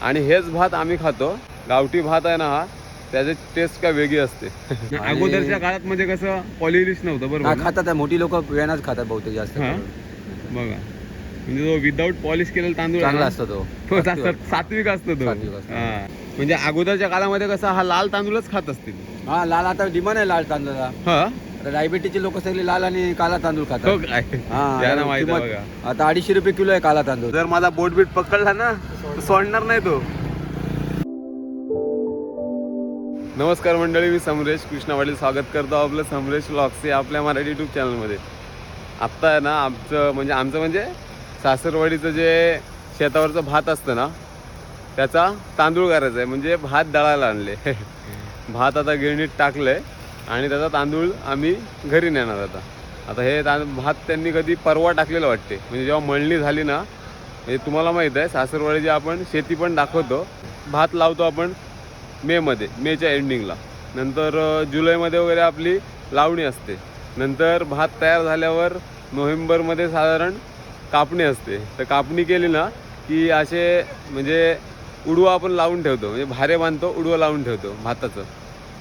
आणि हेच भात आम्ही खातो गावठी भात आहे ना हा त्याची टेस्ट काय वेगळी असते अगोदरच्या काळात म्हणजे कसं पॉलिलिश नव्हतं बरोबर ना? खातात आहे. मोठी लोक वेळाच खातात बहुतेक जास्त. बघा म्हणजे जो विदाऊट पॉलिश केलेला तांदूळ चांगला असतो तो तो सात्विक असतो तो. हा. म्हणजे अगोदरच्या काळामध्ये कसा हा लाल तांदूळच खात असतील हा लाल आता डिमांड आहे लाल तांदूळाला हा आता डायबिटीसचे लोक सगळे लाल आणि काला तांदूळ हो खातात काय? हा, माहीत आहे किंमत- आता अडीचशे रुपये किलो आहे काला तांदूळ. जर माझा बोट बीट पकडला ना तर सोडणार नाही तो. नमस्कार मंडळी मी समरेश कृष्णा पाटील स्वागत करतो आपलं समरेश व्लॉग्स या आपल्या मराठी यूट्यूब चॅनलमध्ये आत्ता आहे ना आमचं म्हणजे आमचं म्हणजे सासरवाडीचं जे शेतावरचं भात असतं ना त्याचा तांदूळ करायचा आहे. म्हणजे भात दळायला आणले. भात आता गिरणीत टाकलंय. आणि त्याचा तांदूळ आम्ही घरी नेणार आता. आता हे तां भात त्यांनी कधी परवा टाकलेलं वाटते. म्हणजे जेव्हा मळणी झाली ना म्हणजे तुम्हाला माहीत आहे सासरवाडीची आपण शेती पण दाखवतो भात लावतो आपण मेमध्ये मेच्या एंडिंगला नंतर जुलैमध्ये वगैरे आपली लावणी असते. नंतर भात तयार झाल्यावर नोव्हेंबरमध्ये साधारण कापणी असते. तर कापणी केली ना की असे म्हणजे उडवा आपण लावून ठेवतो. म्हणजे भारे बांधतो उडवं लावून ठेवतो भाताचं.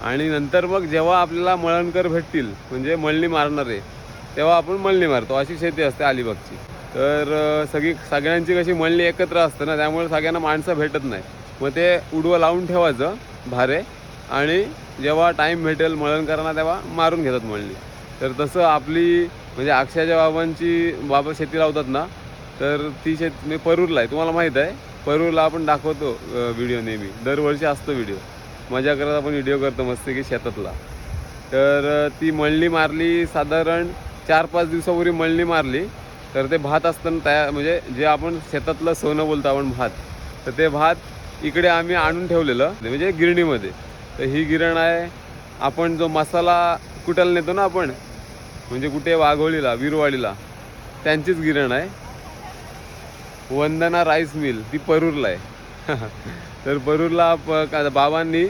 आणि नंतर मग जेव्हा आपल्याला मळणकर भेटतील म्हणजे मळणी मारणारे तेव्हा आपण मळणी मारतो. अशी शेती असते अलिबागची. तर सगळी सगळ्यांची कशी मळणी एकत्र असतं ना त्यामुळे सगळ्यांना माणसं भेटत नाही. मग ते उडवं लावून ठेवायचं भारे आणि जेव्हा टाईम भेटेल मळणकरांना तेव्हा मारून घेतात मळणी. तर तसं आपली म्हणजे अक्षयाच्या बाबांची बाबा शेती लावतात ना तर ती शेत मी परूरला आहे. तुम्हाला माहीत आहे परूरला आपण दाखवतो व्हिडिओ नेहमी. दरवर्षी असतो व्हिडिओ मजा करत आपण व्हिडिओ करतो मस्त की शेतातला. तर ती मळणी मारली साधारण चार पाच दिवसापूर्वी मळणी मारली. तर ते भात असताना तयार म्हणजे जे आपण शेतातलं सोनं बोलतो आपण भात तर ते भात इकडे आम्ही आणून ठेवलेलं म्हणजे गिरणीमध्ये. तर ही गिरण आहे आपण जो मसाला कुटायला नेतो ना आपण म्हणजे कुठे वाघोळीला विरवाडीला त्यांचीच गिरण आहे. वंदना राईस मिल ती परूरला आहे. तर परूरला बाबांनी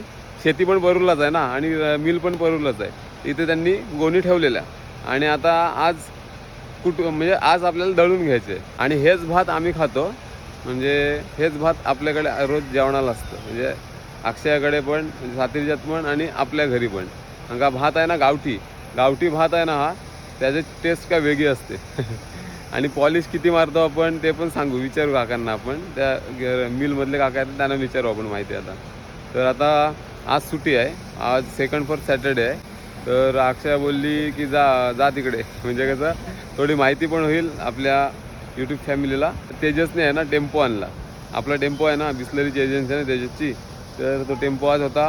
शेती पण परूरलाच आहे ना आणि मिल पण परूरलाच आहे. इथे त्यांनी गोणी ठेवलेल्या. आणि आता आज कुठ म्हणजे आज आपल्याला दळून घ्यायचे. आणि हेच भात आम्ही खातो. म्हणजे हेच भात आपल्याकडे रोज जेवणाला असतं. म्हणजे अक्षयाकडे पण म्हणजे पण आणि आपल्या घरी पण. आणि का भात आहे ना गावठी. गावठी भात आहे ना हा त्याची टेस्ट काय वेगळी असते. आणि पॉलिश किती मारतो आपण ते पण सांगू. विचारू काकांना आपण. त्या मिलमधले काका आहेत त्यांना विचारू आपण माहिती आता. तर आता आज सुट्टी आहे. आज सेकंड फॉर सॅटर्डे आहे. तर अक्षया बोलली की जा जा तिकडे. म्हणजे कसं थोडी माहिती पण होईल आपल्या यूट्यूब फॅमिलीला तेजसने आहे ना टेम्पो आणला. आपला टेम्पो आहे ना बिस्लरीची एजन्सी आहे ना तेजसची. तर तो टेम्पो आज होता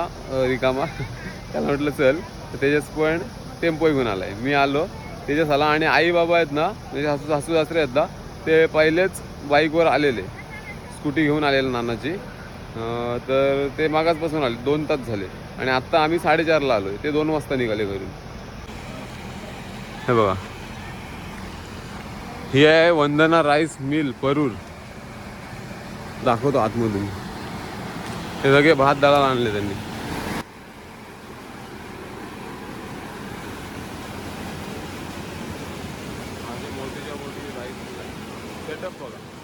रिकामा. त्याला म्हटलं चल. तर तेजस पण टेम्पो घेऊन आला आहे मी आलो. तेजस आला आणि आई बाबा आहेत ना म्हणजे सासू सासू सासरे आहेत ना ते पहिलेच बाईकवर आलेले. स्कूटी घेऊन आलेले नानाची तर ते मागासपासून आले दोन तास झाले. आणि आत्ता आम्ही साडेचारला आलो ते दोन वाजता निघाले घरून. हे बघा. ही आहे वंदना राईस मिल परूर. दाखवतो आतमधून. हे सगळे भात दळाला आणले त्यांनी. सेटअप बघा.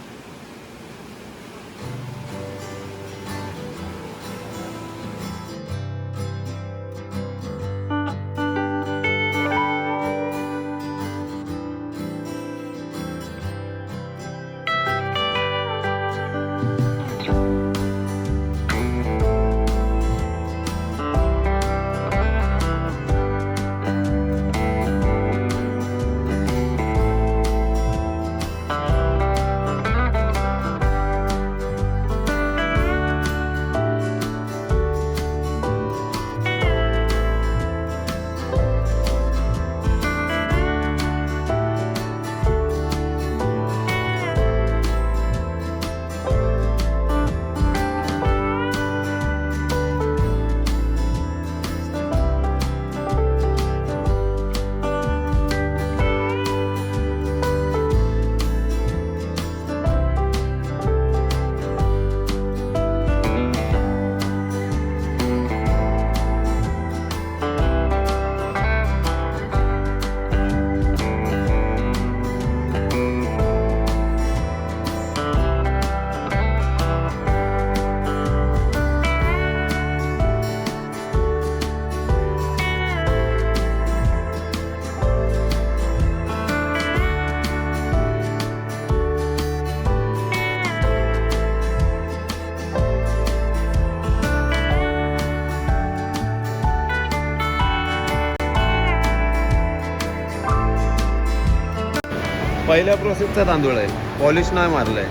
पहिल्या प्रोसेसचा तांदूळ आहे. पॉलिश नाही मारलाय.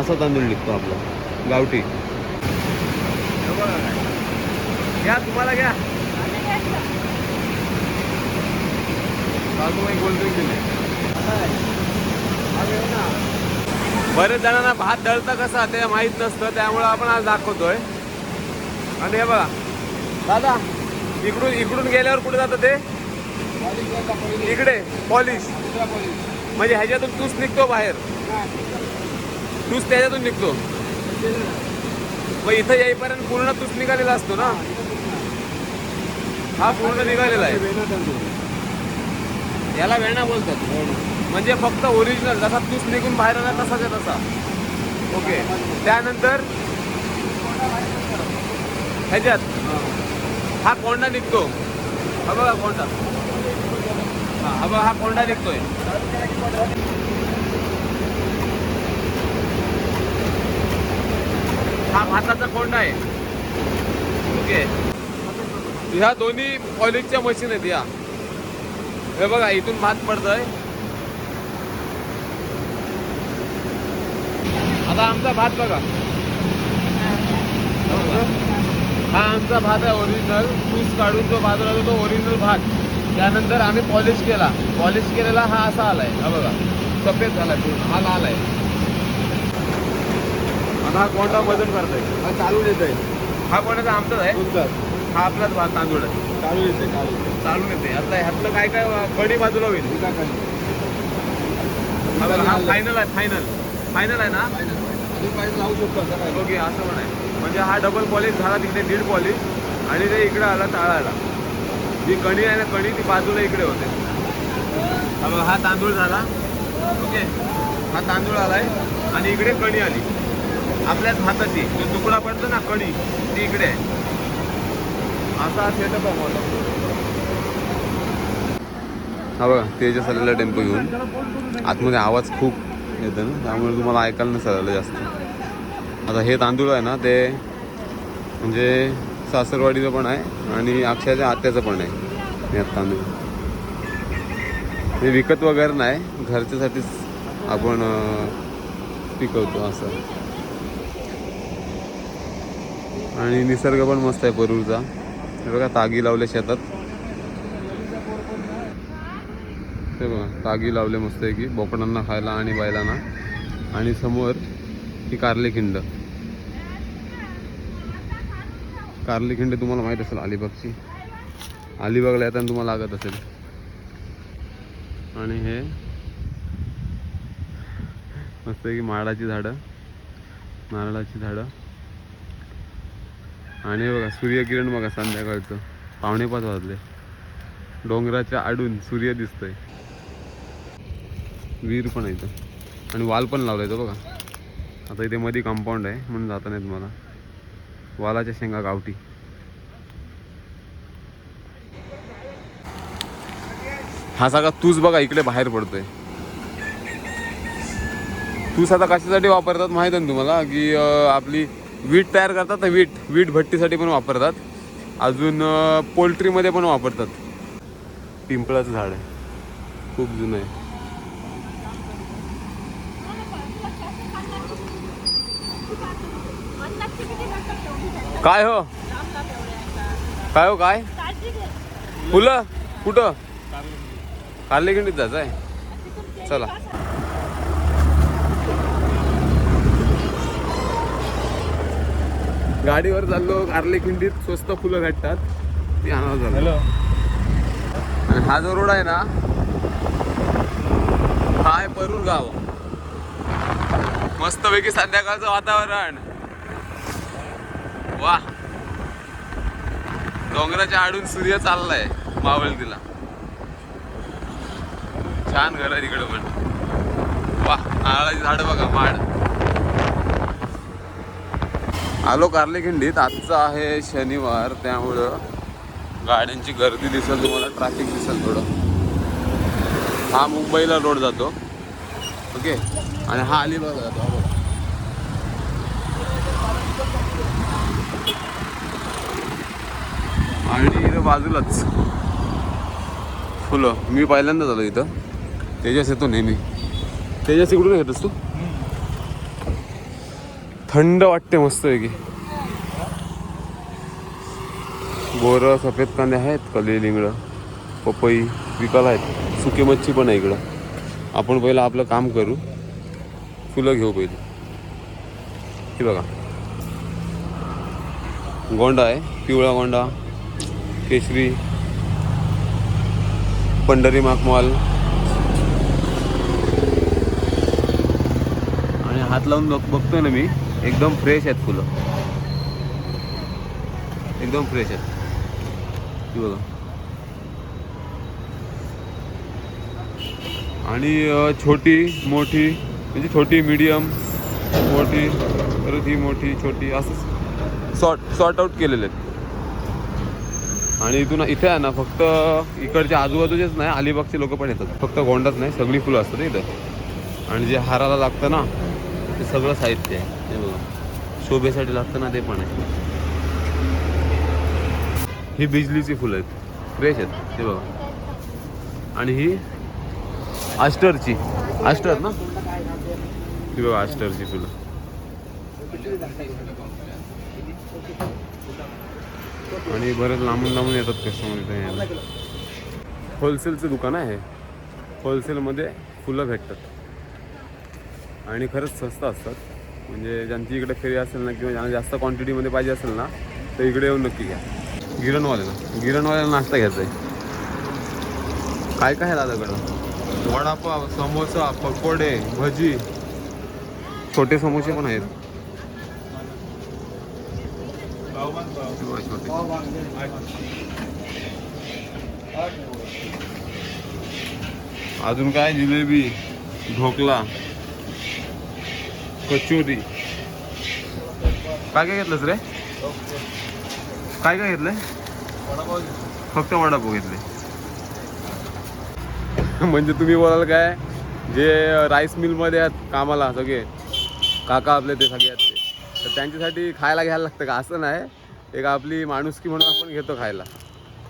असा तांदूळ निघतो आपला. गावठी. घ्या तुम्हाला घ्या. बाजू कोल्ड्रिंक दिले. बरेच जणांना भात दळतं कसा ते माहीत नसतं त्यामुळं आपण आज दाखवतोय. आणि हे बघा. दादा इकडून इकडून गेल्यावर कुठे जातं ते? इकडे पॉलिश म्हणजे ह्याच्यातून तूच निघतो बाहेर. तूच त्याच्यातून निघतो. मग इथं येईपर्यंत पूर्ण तूच निघालेला असतो ना? हा पूर्ण निघालेला आहे. याला वेणा बोलतात. म्हणजे फक्त ओरिजिनल जसा तूच निघून बाहेर आला तसाच आहे तसा. ओके त्यानंतर ह्याच्यात हा कोंडा निघतो. हा बघा कोंडा. हा हा हा कोंडा निघतोय. हा भाताचा कोंडा आहे. ओके. ह्या दोन्ही कॉलेजच्या मशीन आहेत या. हे बघा इथून भात पडतोय. आता आमचा भात बघा. हा आमचा भात आहे ओरिजिनल पूस काढून जो भात राहतो तो ओरिजिनल भात. त्यानंतर आम्ही पॉलिश केला. पॉलिश केलेला हा असा आलाय. हा बघा. सफेद झालाय पूर्ण हा लाल आहे. आणि हा कोणता वजन करताय. हा चालून येत आहे हा कोणाचा आमचाच आहे. हा आपलाच भात तांदूळ आहे. चालून येते चालून चालून येते आता ह्यातलं काय काय कडी बाजूला होईल. हा बघा, हा फायनल आहे फायनल फायनल आहे ना? लावू शकतो असं काय? ओके असं पण आहे. म्हणजे हा डबल पॉलिश झाला तिकडे दीड पॉलिश आणि ते इकडे आला ताळायला जी कणी आहे ना कणी ती बाजूला इकडे होते. हा हा तांदूळ झाला. ओके? हा तांदूळ आलाय आणि इकडे कणी आली. आपल्याच हाताची. जो तुकडा पडतो ना कणी ती इकडे आहे. असा सेटअप आहे हा बघा तेजस आलेला टेम्पो घेऊन. आतमध्ये आवाज खूप येतो ना त्यामुळे तुम्हाला ऐकायला नसेल आलं जास्त. आता हे तांदूळ आहे ना ते म्हणजे सासरवाडीचं पण आहे आणि अक्षयाच्या आत्याचं पण आहे. यात तांदूळ हे विकत वगैरे नाही घरच्यासाठीच आपण पिकवतो असं. आणि निसर्ग पण मस्त आहे परूरचा हे बघा तागी लावले शेतात. ते बघा तागी लावले मस्त आहे की बोकडांना खायला आणि बैलांना आणि समोर ही कारले खिंड. कारली खिंड तुम्हाला माहीत असेल अलिबागची. अलिबागला येताना तुम्हाला लागत असेल. आणि हे मस्त की माडाची झाडं नारळाची झाडं. आणि बघा सूर्यकिरण बघा संध्याकाळचं. पावणे पाच वाजले. डोंगराच्या आडून सूर्य दिसतोय. विहीर पण आहे इथं. आणि वाल पण लावलाय तो बघा. आता इथे मध्ये कंपाऊंड आहे म्हणून जाता नाहीत मला. वालाच्या शेंगा गावठी. हा सगळा तूच बघा इकडे बाहेर पडतोय. तूस आता कशासाठी वापरतात माहीत आहे ना तुम्हाला? की आपली वीट तयार करतात ना वीट वीट भट्टीसाठी पण वापरतात. अजून पोल्ट्रीमध्ये पण वापरतात. पिंपळाचं झाड आहे. खूप जुनं आहे. काय हो? काय हो काय? फुलं? कुठं? कारलेखंडीत जायचं आहे चला. गाडीवर चाललो कारलेखिंडीत स्वस्त फुलं भेटतात. ती आणावं झालं हॅलो आणि हा जो रोड आहे ना हा आहे परूर गाव मस्तपैकी संध्याकाळचं वातावरण. वा. डोंगराच्या आडून सूर्य चाललाय मावळतीला. छान घर आहे तिकडं पण. वा नारळाची झाडं बघा माड. आलो कारलेखिंडीत. आजचा आहे शनिवार त्यामुळं गाड्यांची गर्दी दिसेल तुम्हाला ट्रॅफिक दिसेल थोडं. हा मुंबईला रोड जातो. ओके आणि हा अलिबाग जातो हा बघा. आणि इथं बाजूलाच फुलं. मी पहिल्यांदा झालो इथं. तेजस येतो नेहमी. तेजस इकडून येतोस तू? थंड वाटते मस्त की बोरं सफेद कांदे आहेत कली लिंगडं पपई विकायला आहेत. सुकी मच्छी पण आहे इकडं. आपण पहिलं आपलं काम करू. फुलं घेऊ पहिले. हे बघा. गोंडा आहे पिवळा गोंडा. केशरी पंढरी माकमाल आणि हात लावून बघ बघतोय ना मी एकदम फ्रेश आहेत फुलं. एकदम फ्रेश आहेत. बघा. आणि छोटी मोठी म्हणजे छोटी मीडियम मोठी तर ही मोठी छोटी असं सॉर्ट सॉर्ट आऊट केलेले आहेत. आणि इथून इथे आहे ना फक्त इकडच्या आजूबाजूचेच नाही अलिबागचे लोक पण येतात. फक्त गोंडाच नाही सगळी फुलं असतात इथं. आणि जे हाराला लागतं ना ते सगळं साहित्य आहे. हे बघा. शोभेसाठी लागतं ना ते पण आहे. ही बिजलीची फुलं आहेत. फ्रेश आहेत. हे बघा. आणि ही आस्टरची आस्टर ना? ही बघा आस्टरची फुलं. आणि बरेच लांबून लांबून येतात कस्टमर इथे यायला. होलसेलचं दुकान आहे होलसेलमध्ये फुलं भेटतात. आणि खरंच स्वस्त असतात. म्हणजे ज्यांची इकडे फेरी असेल ना किंवा ज्यांना जास्त क्वांटिटीमध्ये पाहिजे असेल ना तर इकडे येऊन नक्की घ्या. गिरणवाल्याला. गिरणवाल्याला नाश्ता घ्यायचा आहे. काय काय आहे दादाकडं? वडापाव समोसा पकोडे भजी. छोटे समोसे पण आहेत. बघा छोटे. अजून काय? जिलेबी ढोकला कचोरी. काय काय घेतलंस रे? काय काय घेतलंय? फक्त वडापाव घेतले. म्हणजे तुम्ही बोलाल काय? जे राईस मिलमध्ये आहेत कामाला सगळे काका आपले ते सगळे आहेत ते. तर त्यांच्यासाठी खायला घ्यायला लागतं का? असं नाही. एक आपली माणुसकी म्हणून आपण घेतो खायला.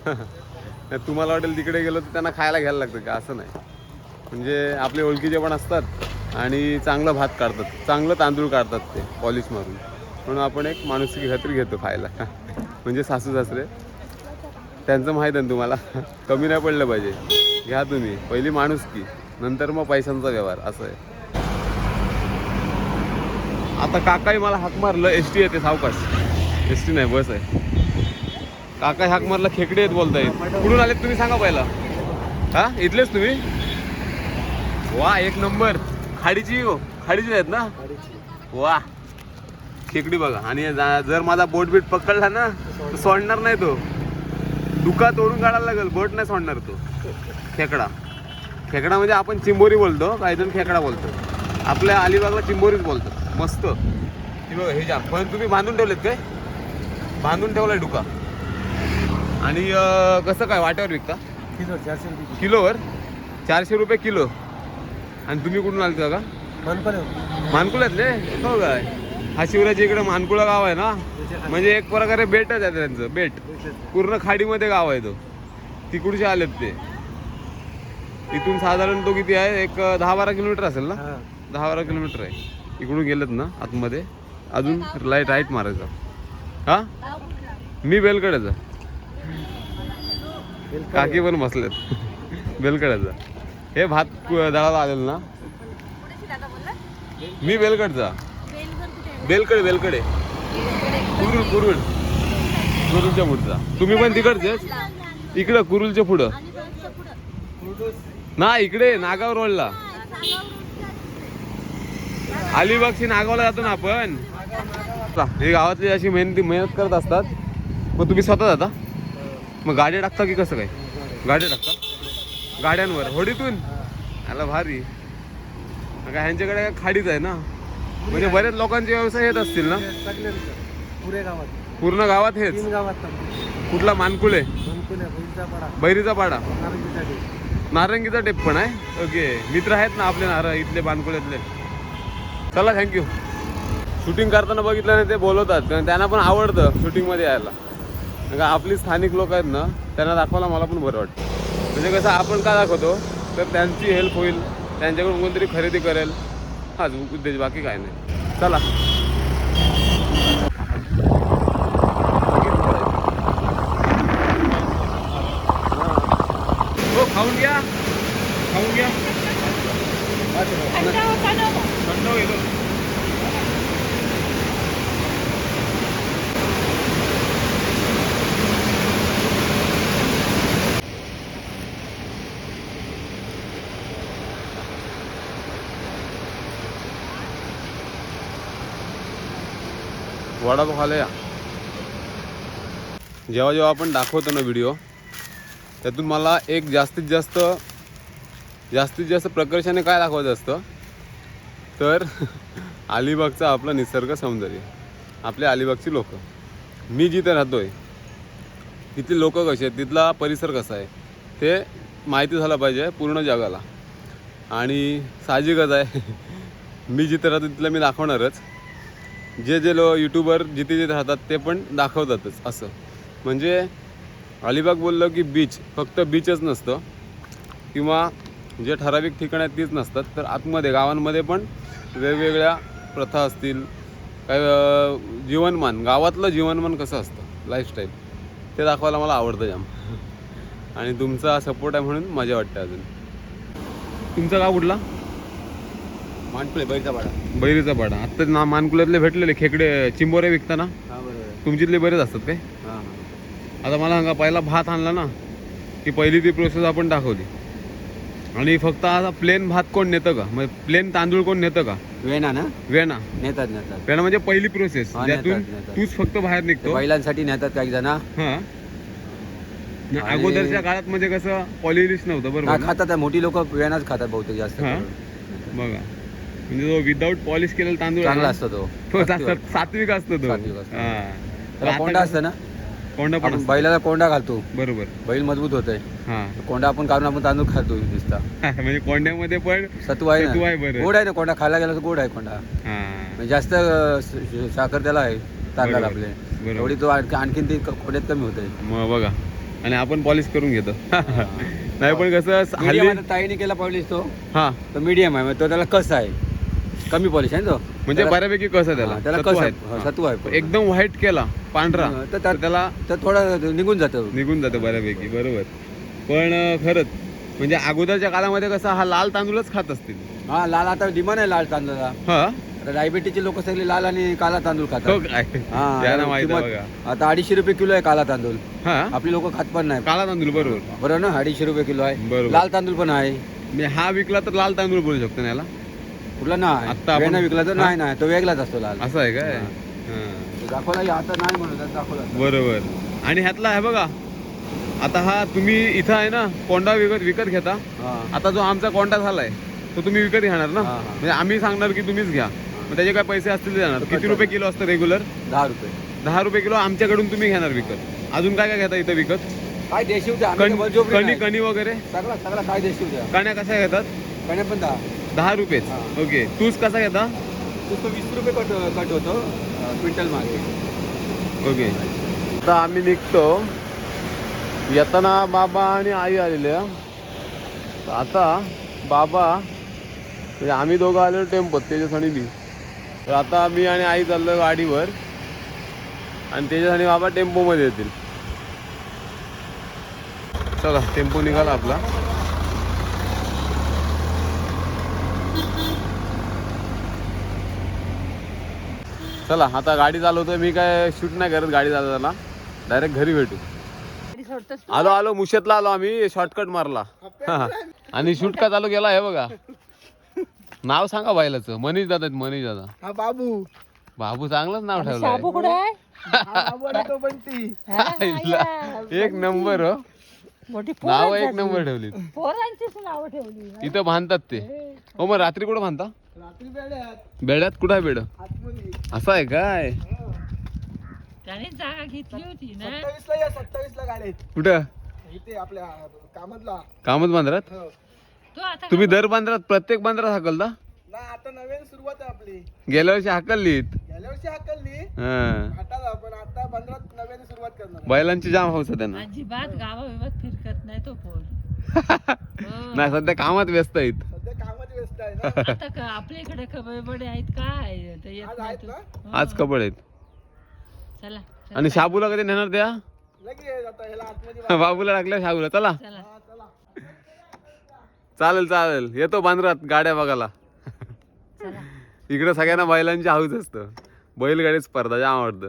नाही तुम्हाला वाटेल तिकडे गेलो तर त्यांना खायला घ्यायला लागतं का? असं नाही. म्हणजे आपले ओळखीचे पण असतात आणि चांगलं भात काढतात. चांगलं तांदूळ काढतात ते पॉलिश मारून. म्हणून आपण एक माणुसकी खात्री घेतो खायला. म्हणजे सासू सासरे. त्यांचं माहीत आहे ना तुम्हाला? कमी नाही पडलं पाहिजे. घ्या तुम्ही. पहिली माणुसकी नंतर मग पैशांचा व्यवहार. असं आहे. आता काकाही मला हाक मारलं एस टी येते सावकाश. एस टी नाही बस आहे. काका हाक मारलं खेकडे आहेत बोलतायत. कुठून आलेत तुम्ही सांगा पहिला. हा? इथलेच तुम्ही? वा एक नंबर. खाडीची हो. खाडीची आहेत ना? वा. खेकडी बघा. आणि जा- जर माझा बोट बीट पकडला ना तर सोडणार नाही तो. दुका तोडून काढायला लागेल. बोट नाही सोडणार तो. खेकडा. खेकडा म्हणजे आपण चिंबोरी बोलतो. काहीजण खेकडा बोलतो. आपल्या अलिबागला चिंबोरीच बोलतो मस्त. हे बघा हे जा पण तुम्ही बांधून ठेवलेत काय? बांधून ठेवलाय डुका. आणि कसं काय वाट्यावर विकता? किलो चारशे रुपये किलोवर? चारशे रुपये किलो. आणि तुम्ही कुठून आलता का? मनपणे मानकुळ्यातले? हो काय. हा शिवराच्या इकडे मानकुळा गाव आहे ना? म्हणजे एक प्रकारे बेटच आहे त्यांचं बेट. पूर्ण खाडीमध्ये गाव आहे तो. तिकडचे आलेत ते. इथून साधारण तो किती आहे? एक दहा बारा किलोमीटर असेल ना? दहा बारा किलोमीटर आहे. इकडून गेलेत ना आतमध्ये. अजून लाइट राईट मारायचा. हा? मी बेलकड्याचा काकी पण बसलेत. बेलकड्याचा हे भात दळाला आलेल आलेलं ना? मी बेलकडचा बेलकडे बेलकडे कुरुल कुरुल. कुरुलच्या पुढचा तुम्ही पण तिकडचेच इकडं कुरुलच्या पुढं. ना इकडे नागाव रोडला. अलिबागशी नागावला जातो ना आपण? हे गावातली अशी मेहनती मेहनत करत असतात. मग तुम्ही स्वतः जाता? मग गाडी टाकता की कसं काय? गाडी टाकता? गाड्यांवर. होडीतून? आला भारी. काय ह्यांच्याकडे काय खाडीच आहे ना? म्हणजे बरेच लोकांचे व्यवसाय येत असतील ना? पुरे गावात. पूर्ण गावात हेच? कुठला? मानकुले? पाडा. बैरीचा पाडा. नारंगीचा टेप. पण आहे? ओके. मित्र आहेत ना आपले नारळ इथले बानकुल्यातले चला थँक्यू शूटिंग करताना बघितलं नाही ते बोलवतात. कारण त्यांना पण आवडतं शूटिंगमध्ये यायला. कारण का आपली स्थानिक लोक आहेत ना त्यांना दाखवायला मला पण बरं वाटतं. म्हणजे कसं आपण का दाखवतो? तर त्यांची हेल्प होईल. त्यांच्याकडून कोणतरी खरेदी करेल. हाच उद्देश बाकी काय नाही. चला हो खाऊन घ्या खाऊन घ्या थंड होईल हो. वडापाव खायला या. जेव्हा जेव्हा आपण दाखवतो ना व्हिडिओ त्यातून मला एक जास्तीत जास्त जास्तीत जास्त प्रकर्षाने काय दाखवायचं असतं? तर अलिबागचा आपला निसर्ग सौंदर्य. आपल्या अलिबागची लोक. मी जिथे आहे तिथली लोक कशी आहेत? तिथला परिसर कसा आहे? ते माहिती झालं पाहिजे पूर्ण जगाला. आणि साहजिकच आहे. मी जिथे राहतो तिथलं मी दाखवणारच. जे जे लो यूट्यूबर जिथे जिथे राहतात ते पण दाखवतातच असं. म्हणजे अलिबाग बोललं की बीच फक्त बीचच नसतं. किंवा जे ठराविक ठिकाणं आहेत तीच नसतात. तर आतमध्ये गावांमध्ये पण वेगवेगळ्या प्रथा असतील. काय जीवनमान गावातलं जीवनमान कसं असतं? लाईफस्टाईल ते दाखवायला मला आवडतं जाम. आणि तुमचा सपोर्ट आहे म्हणून मजा वाटते अजून. तुमचं गाव कुठला? मानपुले बैठा पाडा बैरीचा पाडा आत्ता ना मानकुल्यातले भेटलेले खेकडे चिंबोरे विकता ना हा बरोबर तुमच्यातले बरेच असतात काय? हां आता मला सांगा पहिला भात आणला ना की पहिली ती प्रोसेस आपण दाखवली. आणि फक्त आता प्लेन भात कोण नेतं का? म्हणजे प्लेन तांदूळ कोण नेतं का? वेणा ना? वेणा. नेतात नेतात. वेणा म्हणजे पहिली प्रोसेस हा, ज्यातून नेतात, नेतात. तूच फक्त बाहेर ते निघतो बैलांसाठी नेतात काही जण. हा. हा न- आणि- अगोदरच्या काळात म्हणजे कसं पॉलिलिश नव्हतं बरोबर ना? खातात मोठी लोक वेणाच खातात बहुतेक जास्त हा. करून. बघा. म्हणजे जो विदाऊट पॉलिश केलेला तांदूळ आहे चांगला ना, असतो तो. सात्विक. सात- सात्विक असतो तो. सात्विक असतो. हा. त्याला आता कोंडा असतं ना? कोंडा पण आपण असतो. बैलाला कोंडा घालतो. बरोबर. बैल मजबूत होतंय. हा. कोंडा आपण काढून आपण तांदूळ खातो दिसता म्हणजे कोंड्यामध्ये पण सत्व आहे सत्व आहे ना बरं. गोड आहे ना? कोंडा खायला गेला तर गोड आहे कोंडा. हा. म्हणजे जास्त अं, स- श- साखर त्याला आहे तांदळाला बरोबर. आपले. बरोबर. एवढी तो आणखी- आणखीन ते क- कोंड्यात कमी होत मग बघा. आणि आपण पॉलिश करून घेतो. नाही पण कसं हल्ली ताईने केला पॉलिश तो. हा. तो मीडियम आहे तो त्याला कस आहे? कमी पॉलिश आहे ना तो. म्हणजे त्याला- बऱ्यापैकी कसं त्याला? त्याला सत्व कस. आहे हा. सत्व आहे. एकदम व्हाईट केला पांढरा. हा, तर त्याला तर थोडं निघून जातं. निघून जातं बऱ्यापैकी बरोबर. पण अं, खरंच म्हणजे अगोदरच्या काळामध्ये कसा हा लाल तांदूळच खात असतील. हा लाल आता डिमांड आहे लाल तांदूळाला. हा? आता डायबिटीजचे लोक सगळे लाल आणि काला तांदूळ तो खातात काय? हा, त्यांना माहीत आहे किंमत- बघा. आता अडीचशे रुपये किलो आहे काला तांदूळ. हा? आपली लोक खात पण नाही. काळा तांदूळ बरोबर. बरोबर ना अडीचशे रुपये किलो आहे. बरोबर. लाल तांदूळ पण आहे. म्हणजे हा विकला तर लाल तांदूळ बोलू शकतो ना याला? कुठला ना आत्ता आपण- वेणा विकला तर? नाही नाही. तो वेगळाच असतो लाल. असं आहे काय हा. तो दाखवला की आता नाही म्हणून दाखवला बरोबर. आणि ह्यातला आहे बघा. आता हा तुम्ही इथं आहे ना कोंडा विकत विकत घेता. हा. आता जो आमचा कोंडा झालाय तो तुम्ही विकत घेणार ना? हा, हा. म्हणजे आम्ही सांगणार की तुम्हीच घ्या. मग त्याचे काय पैसे असतील ते जाणार किती रुपये किलो असतं रेग्युलर दहा रुपये. दहा रुपये किलो आमच्याकडून तुम्ही घेणार विकत. अजून काय काय घेता इथं विकत? काय देशी होते? आम्ही कण- बळजबरी कणी नाही. कणी वगैरे? सगळा सगळा काय देशी होत्या कण्या कशा घेतात? कण्या पण दहा. दहा रुपये हा. ओके. तूच कसा घेता? तो वीस रुपये कट कट होतो क्विंटल मागे. ओके. आता आम्ही निघतो. येताना बाबा आणि आई आलेले. हं. तर आता बाबा म्हणजे आम्ही दोघं आलेलो टेम्पोत तेजस आणि मी. तर आता मी आणि आई चाललो गाडीवर. आणि तेजस आणि बाबा टेम्पोमध्ये येतील. चला टेम्पो निघाला आपला. चला आता गाडी चालवतोय. मी काय शूट नाही करत गाडी चालवताना डायरेक्ट घरी भेटू. आलो आलो मुशेतला आलो आम्ही शॉर्टकट मारला. आणि शूट का चालू केला हे बघा. नाव सांगा बायलाचं. मनीष दादा आहेत, मनीष दादा. हा बाबू. बाबू चांगलंच नाव हा. या. एक नंबर हो. मोठी नाव एक नंबर ठेवली. पोरांचीच नावं ठेवली. इथं बांधतात ते. हो. मग रात्री कुठं बांधता रात्री बेड्यात. बेड्यात? कुठं आहे बेड? असं आहे काय? त्याने जागा घेतली होती ना. सत्तावीस ला या सत्तावीस ला गाडी कुठं? इथे आपल्या कामतला. कामच बांधरात हो. तो आता तुम्ही दर बांधरात प्रत्येक बांधरात हाकलता? ना आता नवीन सुरुवात आहे आपली. गेल्या वर्षी हाकललीत. गेल्या वर्षी हकलली. हा. आता पण आता पंधरात नव्याने सुरुवात करणार बैलांची जाम हौस आहे त्यांना. अजिबात गावाविवात फिरकत नाही तो पोर. हो. नाही सध्या कामात व्यस्त आहेत. सध्या कामात व्यस्त आहे ना. आता का आपल्याकडे खबरबडे आहेत काय येत आज नाही आहेत तू. ना? हो. आज आहेत. चला चला. आणि शाबूला कधी नेणार द्या लगेच आता ह्याला आतमध्ये बाबूला टाकल्या शाबूला. चला. चला. हा, चला. चालेल चालेल. येतो बांद्रात गाड्या बघायला. इकडं सगळ्यांना बैलांची हाऊस असतं. बैलगाडी स्पर्धा जाम आवडतं.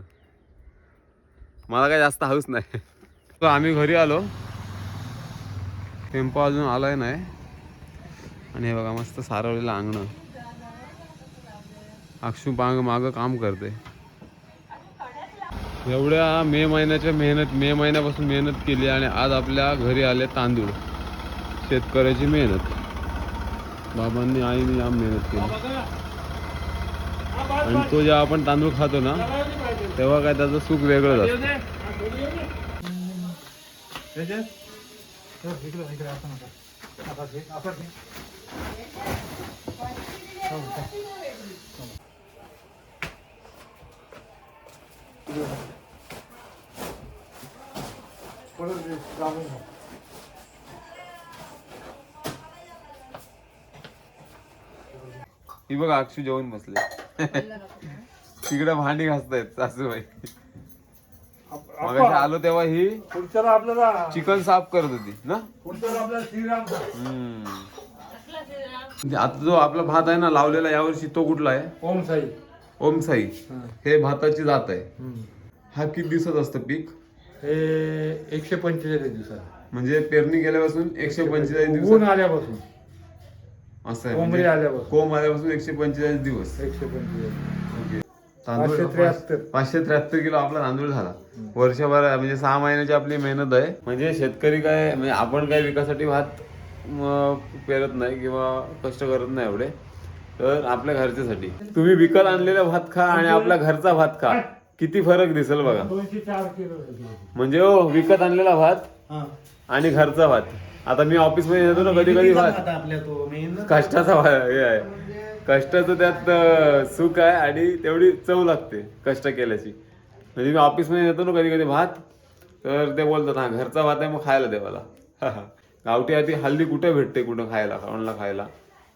मला काय जास्त हाऊस नाही. तर आम्ही घरी आलो. टेम्पो अजून आलाय नाही. आणि हे बघा मस्त सारवलेलं अंगण. अक्षू पांग माग काम करते. एवढ्या मे महिन्याच्या मेहनत मे महिन्यापासून मेहनत केली आणि आज आपल्या घरी आले तांदूळ. शेतकऱ्याची मेहनत. बाबांनी आईने आम मेहनत केली. आणि तो जेव्हा आपण तांदूळ खातो ना तेव्हा काय त्याचं सुख वेगळंच असतं. ही बघा अक्षू जेवण बसले. तिकडे भांडी घासतायत सासूबाई. मग आलो तेव्हा ही पुढच्याला आपल्याला चिकन साफ करत होती ना? पुढच्याला आपल्याला श्रीराम हम्म. आता जो आपला भात आहे ना लावलेला यावर्षी तो कुठला आहे? ओम साई. ओम साई हे भाताची जात आहे. हा किती दिवसात असतं पीक? हे एकशे पंचेचाळीस दिवसात. म्हणजे पेरणी केल्यापासून एकशे पंचेचाळीस दिवस आल्यापासून. असं आहे कोंबडी म्हणजे आल्यापासून कोंब आल्यापासून एकशे पंचेचाळीस दिवस. एकशे तांदूळ पाचशे त्र्याहत्तर. पाचशे त्र्याहत्तर किलो आपला तांदूळ झाला. वर्षभर म्हणजे सहा महिन्याची आपली मेहनत आहे. म्हणजे शेतकरी काय म्हणजे आपण काय विकासाठी भात म, पेरत नाही किंवा कष्ट करत नाही एवढे तर आपल्या घरच्यासाठी. तुम्ही विकत आणलेला भात खा आणि आपला घरचा भात खा. किती फरक दिसेल बघा. दोनशे चार किलो. म्हणजे हो विकत आणलेला भात आणि घरचा भात. आता मी ऑफिसमध्ये येतो ना कधी कधी भात. आपल्या तो मेन कष्टाचा भा- हे आहे. कष्टाचं त्यात अं, सुख आहे आणि तेवढी चव लागते कष्ट केल्याची. म्हणजे मी ऑफिसमध्ये येतो ना कधी कधी भात तर ते बोलतात हा घरचा भात आहे मग खायला दे मला. गावठी आधी हल्ली कुठे भेटते कुठं खायला खावणला खायला?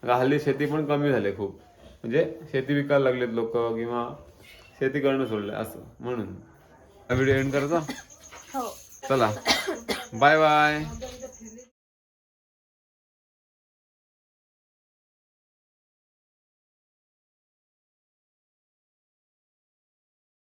हल्ली शेती पण कमी झाली खूप. म्हणजे शेती विकायला लागलेत लोक किंवा शेती करणं सोडलं असं म्हणून. व्हिडिओ एंड करायचा? चला. Bye bye